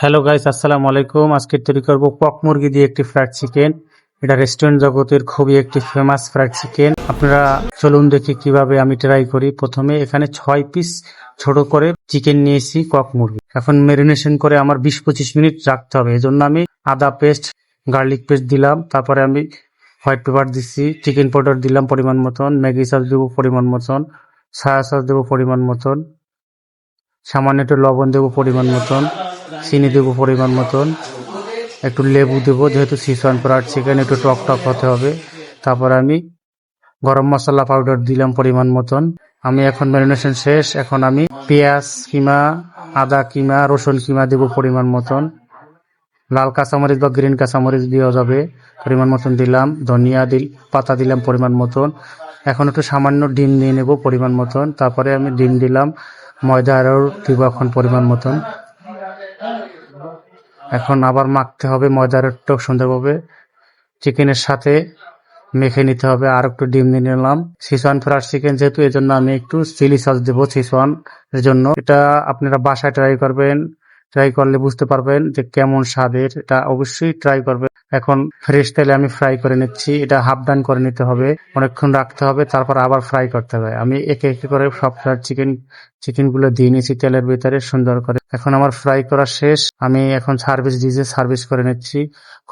Hello guys আসসালামু আলাইকুম। আজকে তৈরি করব কক মুরগি দিয়ে একটি ফ্রাইড চিকেন এটা রেস্টুরেন্ট জগতের খুবই একটি ফেমাস ফ্রাইড চিকেন আপনারা চলুন দেখি কীভাবে আমি ট্রাই করি। প্রথমে এখানে ছয় পিস ছোট করে চিকেন নিয়েছি কক মুরগি। এখন মেরিনেশন করে আমার বিশ পঁচিশ মিনিট রাখতে হবে। এজন্য আমি আদা পেস্ট গার্লিক পেস্ট দিলাম। তারপরে আমি হোয়াইট পেপার দিচ্ছি চিকেন পাউডার দিলাম পরিমাণ মতন, ম্যাগি সস দেবো পরিমাণ মতন সয়া সস দেবো পরিমাণ মতন, সামান্য একটু লবণ দেবো পরিমাণ মতন। চিনি দেবো পরিমাণ মতন। একটু লেবু দেবো, যেহেতু সিসন ফ্রাইড চিকেন একটু টক টক হতে হবে। তারপর আমি গরম মশলা পাউডার দিলাম পরিমাণ মতন। আমি এখন ম্যারিনেশন শেষ। এখন আমি পেঁয়াজ কিমা, আদা কিমা, রসুন কিমা দেবো পরিমাণ মতন। লাল কাঁচামরিচ বা গ্রিন কাঁচামরিচ দেওয়া যাবে। পরিমাণ মতন দিলাম। ধনিয়া দিল, পাতা দিলাম পরিমাণ মতন। এখন একটু সামান্য ডিম নিয়ে নেব পরিমাণ মতন। তারপরে আমি ডিম দিলাম ময়দা আরও দিব এখন পরিমাণ মতন। এখন আবার মাখতে হবে, ময়দার একটু সুন্দরভাবে। চিকেনের সাথে মেখে নিতে হবে, আর একটু ডিম নিয়ে নিলাম। সিসওয়ান ফ্রাইড চিকেন যেহেতু এই জন্য আমি একটু চিলি সস দেবো সিসওয়ান এর জন্য। এটা আপনারা বাসায় ট্রাই করবেন। ট্রাই করলে বুঝতে পারবেন যে কেমন স্বাদের। এটা অবশ্যই ট্রাই করবেন। এখন ফ্রেশ তেলে আমি ফ্রাই করে নিচ্ছি। এটা হাফ ডান করে নিতে হবে। অনেকক্ষণ রাখতে হবে, তারপর আবার ফ্রাই করতে হবে। আমি একে একে করে সব চিকেন চিকেনগুলো দিয়ে নিয়েছি তেলের ভিতরে সুন্দর করে। এখন আমার ফ্রাই করা শেষ। আমি এখন সার্ভিস দিয়ে সার্ভিস করে নিচ্ছি।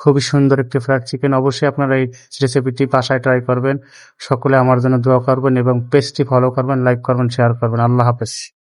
খুবই সুন্দর একটি ফ্রাইড চিকেন অবশ্যই আপনারা এই রেসিপিটি বাসায় ট্রাই করবেন। সকলে আমার জন্য দোয়া করবেন এবং পেজটি ফলো করবেন লাইক করবেন শেয়ার করবেন। আল্লাহ হাফেজ।